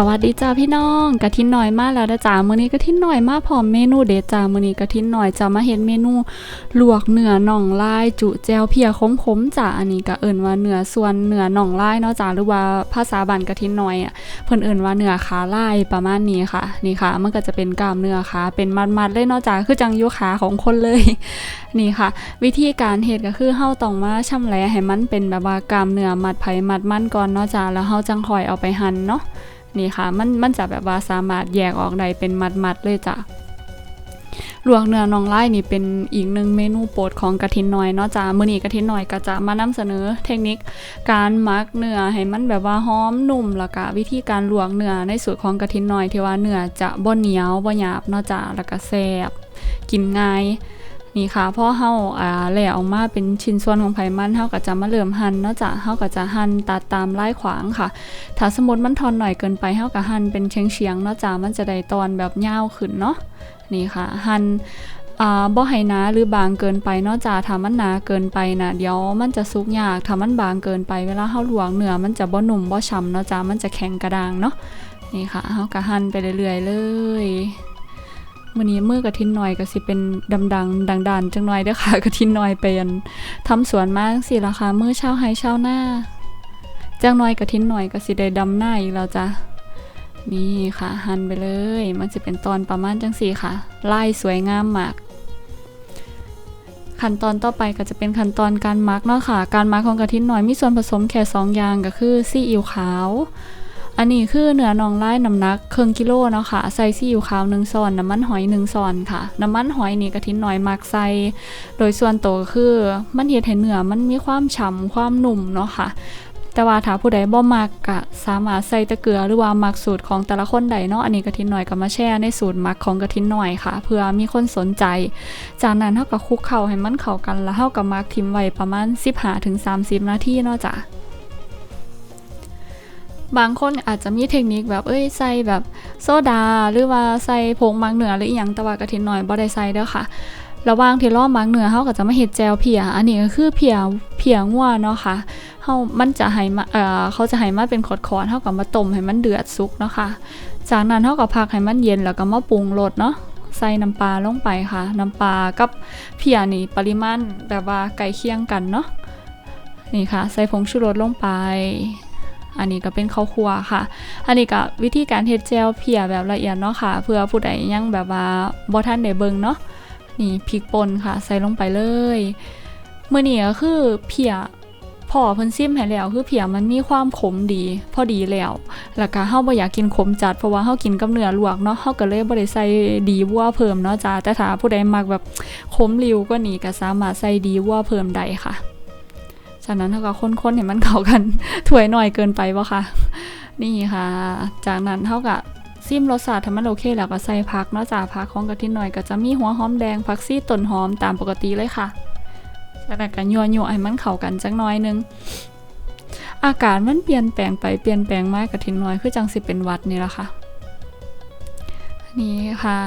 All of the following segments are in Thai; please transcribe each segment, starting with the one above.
สวัสดีจ้าพี่น้องกะทินหน่อยมากแล้วนะจ้ามื้อนี้กะทินหน่อยมาพร้อมเมนูเด็ดจ้ามื้อนี้กะทินหน่อยจะมาเฮ็ดเมนูลวกเนื้อน่องลาย จุแจวเพียขมๆจ้าอันนี้ก็เอิ้นว่าเนื้อส่วนเนื้อน่องลายเนาะจ้าหรือว่าภาษาบ้านกะทินหน่อยอะเพิ่นเอิ้นว่าเนื้อขาลายประมาณนี้ค่ะ นี่ค่ะ มันก็จะเป็นกล้ามเนื้อขาเป็นมัดๆเลยเนาะจ้าคือจังยูขาของคนเลย นี่ค่ะ วิธีการเฮ็ดก็คือเฮาต้องมาชำแหละให้มันเป็นแบบว่ากล้ามเนื้อมัดไผมัดมันก่อนเนาะจ้าแล้วเฮาจังค่อยเอาไปหั่นเนาะ นี่ค่ะ มันมันจะแบบว่าสามารถแยกออกได้เป็นมัดๆเลยจ้ะลวกเนื้อน้องไล่นี่เป็นอีกหนึ่งเมนูโปรดของกระทินน้อยเนาะจ้ามื้อนี้กระทินน้อยก็จะมานำเสนอเทคนิคการมักเนื้อให้มันแบบว่าหอมนุ่มแล้วก็วิธีการลวกเนื้อในสูตรของกระทินน้อยที่ว่าเนื้อจะบ่เหนียวบ่หยาบเนาะจ้าแล้วก็แซ่บกินง่าย นี่ค่ะพ่อเฮาอ่าแหล่ออกมาเป็นชิ้นส่วนของไผมันเฮาก็จะมาเริ่มหั่นเนาะจ้ะเฮาก็จะหั่นตัดตามไลายขวางค่ะ ถ้าสมมติมันทอนหน่อยเกินไปเฮาก็หั่นเป็นเฉียงๆเนาะจ้ะมันจะได้ตอนแบบยาวขึ้นเนาะนี่ค่ะ หั่นบ่ให้หนาหรือบางเกินไปเนาะจ้ะถ้ามันหนาเกินไปนะเดี๋ยวมันจะสุกยากถ้ามันบางเกินไปเวลาเฮาลวกเนื้อมันจะบ่หนุ่มบ่ฉ่ำเนาะจ้ะมันจะแข็งกระด้างเนาะนี่ค่ะเฮาก็หั่นไปเรื่อยๆเลย มื้อนี้มือกระทินหน่อยก็สิเป็นดำๆดังๆจังหน่อยเด้อค่ะกระทินหน่อยเป็นทำสวนมาจังซี่ล่ะค่ะมื้อเช้าให้เช้าหน้าจังหน่อยกระทินหน่อยก็สิได้ดำหน้าอีกแล้วจ้ะนี่ค่ะหั่นไปเลย มันจะเป็นตอนประมาณจังสี่ค่ะไล่สวยงามมาก ขั้นตอนต่อไปก็จะเป็นขั้นตอนการมักเนาะค่ะ การมักของกระทินหน่อยมีส่วนผสมแค่สองอย่างก็คือซีอิ๊วขาว อันนี้คือเนื้อน่องไล่น้ำหนักครึ่งกิโลเนาะค่ะ ใส่ซีอิ๊วขาวหนึ่งซอน น้ำมันหอยหนึ่งซอนค่ะ น้ำมันหอยนี่กระทินหน่อยมักใส่ โดยส่วนตัวก็คือมันเฮ็ดให้เนื้อมันมีความฉ่ำความนุ่มเนาะค่ะ แต่ว่าถ้าผู้ใดบ่มักก็สามารถใส่ตะเกลือหรือว่ามักสูตรของแต่ละคนใดเนาะ อันนี้กระทินหน่อยก็มาแชร์ในสูตรมักของกระทินหน่อยค่ะ เพื่อมีคนสนใจ จากนั้นเฮาก็คลุกเข้าให้มันเข้ากันแล้วเฮาก็มักทิ้งไว้ประมาณ 15-30 นาทีเนาะจ้ะ บางคนอาจจะมีเทคนิคแบบเอ้ยใส่แบบโซดา หรือว่าใส่ผงมักเหนือหรืออีหยังแต่ว่ากระทินหน่อยบ่ได้ใส่เด้อค่ะระว่างที่รอมักเหนือเฮาก็จะมาเฮ็ดแจวเพีย อันนี้ก็คือเพียเพียงัวเนาะค่ะเฮามันจะให้มาเอ่อเขาจะให้มาเป็นขอดๆเฮาก็มาต้มให้มันเดือดสุกเนาะค่ะ จากนั้นเฮาก็พักให้มันเย็นแล้วก็มาปรุงรสเนาะใส่น้ำปลาลงไปค่ะ น้ำปลากับเพียนี่ปริมาณแบบว่าใกล้เคียงกันเนาะนี่ค่ะ ใส่ผงชูรสลงไป อันนี้ก็เป็นข้าวคั่วค่ะ อันนี้ก็วิธีการเฮ็ดแจวเพียแบบละเอียดเนาะค่ะ เพื่อผู้ใดยังแบบว่าบ่ทันได้เบิ่งเนาะนี่พริกป่นค่ะ ใส่ลงไปเลยมื้อนี้ก็คือเพียพอเพิ่นซิมให้แล้วคือเพียมันมีความขมดี พอดีแล้ว แล้วก็เฮาบ่อยากกินขมจัดเพราะว่าเฮากินกับเนื้อลวกเนาะเฮาก็เลยบ่ได้ใส่ดีวัวเพิ่มเนาะจ้าแต่ถ้าผู้ใดมักแบบขมริวกว่านี้ก็สามารถใส่ดีวัวเพิ่มได้ค่ะ ฉะนั้นเฮาก็คนๆให้มันเข้ากันถ้วยหน้อยเกินไปบ่ค่ะ นี่ค่ะ จากนั้นเฮาก็ซิมรสชาติถ้ามันโอเคแล้วก็ใส่ผักเนาะจ้าผักของกะทิหน่อยก็จะมีหัวหอมแดงผักซี่ต้นหอมตามปกติเลยค่ะจากนั้นก็ยัวยัวให้มันเข้ากันจักหน่อยหนึงอากาศมันเปลี่ยนแปลงไปเปลี่ยนแปลงมากกะทิหน่อยคือจังสิเป็นวัดนี่ละค่ะ นี่ค่ะ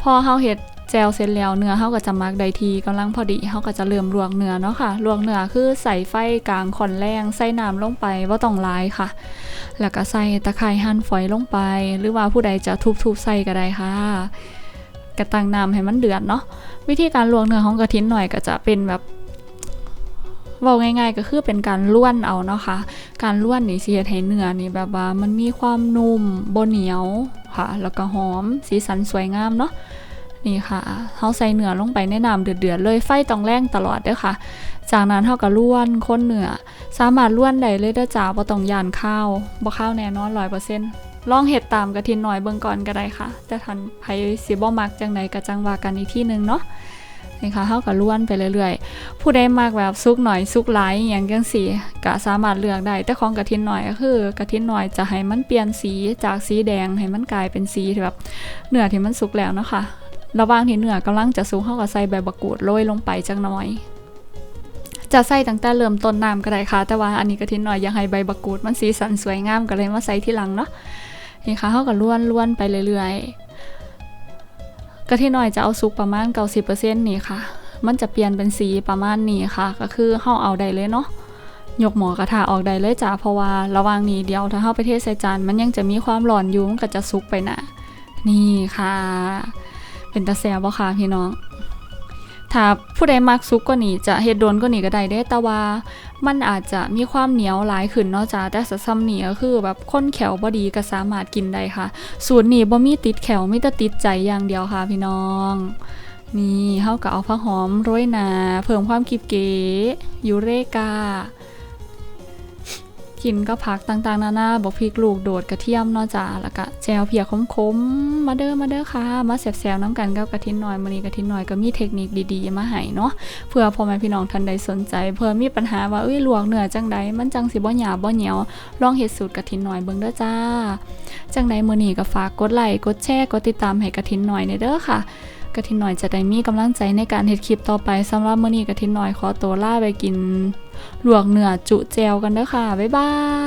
พอเฮาเฮ็ด แจวเสร็จแล้วเนื้อเฮาก็จะมักได้ทีกำลังพอดีเฮาก็จะเริ่มลวกเนื้อเนาะค่ะลวกเนื้อคือใส่ไฟกลางคอนแรงใส่น้ำลงไปบ่าต้องลายค่ะ แล้วก็ใส่ตะไคร้หั่นฝอยลงไป หรือว่าผู้ใดจะทุบๆใส่ก็ได้ค่ะกระตังน้ำให้มันเดือดเนาะวิธีการลวกเนื้อของกระทินหน่อยก็จะเป็นแบบเว้าง่ายๆก็คือเป็นการล้วนเอาเนาะค่ะ การล้วนนี่เฮ็ดให้เนื้อนี่แบบว่ามันมีความนุ่มบ่เหนียวค่ะ แล้วก็หอมสีสันสวยงามเนาะ นี่ค่ะเฮาใส่เนื้อลงไปในน้ำเดือดๆเลยไฟต้องแรงตลอดเด้อค่ะ จากนั้นเฮาก็ล้วนคนเนื้อสามารถล้วนได้เลยเด้อจ้าบ่ต้องยานข้าวบ่ข้าวแน่นอน100%ลองเฮ็ดตามกระทินหน่อยเบิ่งก่อนก็ได้ค่ะ แต่ทันไผสิบ่มักจังไดก็จังว่ากันอีกที่นึงเนาะนี่ค่ะเฮาก็ล้วนไปเรื่อยๆ ผู้ใดมักแบบสุกหน่อยสุกหลายอย่างจังซี่ก็สามารถเลือกได้ แต่ของกระทินหน่อยก็คือกระทินหน่อยจะให้มันเปลี่ยนสีจากสีแดงให้มันกลายเป็นสีแบบเนื้อที่มันสุกแล้วนะคะ ระหว่างที่เนื้อกำลังจะสุกเฮาก็ใส่ใบบักกูดโรยลงไปจักหน่อย จะใส่ตั้งแต่เริ่มต้นน้ำก็ได้ค่ะ แต่ว่าอันนี้กะทิหน่อยอยากให้ใบบักกูดมันสีสันสวยงามก็เลยมาใส่ที่หลังเนาะนี่ค่ะเขาก็ล้วนล้วนไปเรื่อยๆกะทิหน่อยจะเอาสุกประมาณ90%นี่ค่ะ มันจะเปลี่ยนเป็นสีประมาณนี้ค่ะ ก็คือเฮาเอาได้เลยเนาะยกหมอกระทะออกได้เลยจ้าเพราะว่าระว่างนี้เดียวถ้าเฮาไปเทใส่จานมันยังจะมีความร้อนอยู่มันก็จะสุกไปนะ นี่ค่ะ เป็นตาแซ่บบ่คะพี่น้อง ถ้าผู้ใดมักซุกกว่านี้จะเฮ็ดโดนกว่านี้ก็ได้เด้แต่ว่ามันอาจจะมีความเหนียวหลายขึ้นเนาะจ้าแต่สซ้ำนี่ก็คือแบบคนแขวบดีก็สามารถกินได้ค่ะ สูตรนี้บ่มีติดแขวมีแต่ติดใจอย่างเดียวค่ะพี่น้องนี่เฮาก็เอาผักหอมโรยหนาเพิ่มความกิบเก๋ยูเรกา กินก็ผักต่างๆ นานาบอกพริกลูกโดดกระเทียมเนาะจ้าแล้วก็แจวเพียคมๆมาเด้อมาเด้อค่ะ มาแซวๆน้ำกันกับกระทินหน่อยมื้อนี้กระทินหน่อยก็มีเทคนิคดีๆ มาให้เนาะเพื่อพ่อแม่พี่น้องท่านใดสนใจ เพื่อมีปัญหาว่าเอ้ยลวกเนื้อจังใดมันจังสิบ่หยาบ่เหนียวลองเฮ็ดสูตรกระทินหน่อยเบิ่งเด้อจ้า จังใดมือนี้ก็ฝากกดไลค์กดแชร์กดติดตามให้กระทินหน่อยเด้อค่ะ กระทินหน่อยจะได้มีกำลังใจในการเฮ็ดคลิปต่อไปสำหรับมื้อนี้กระทินหน่อยขอตัวลาไปกินลวกเนื้อจุแจวกันเด้อค่ะ บ๊ายบาย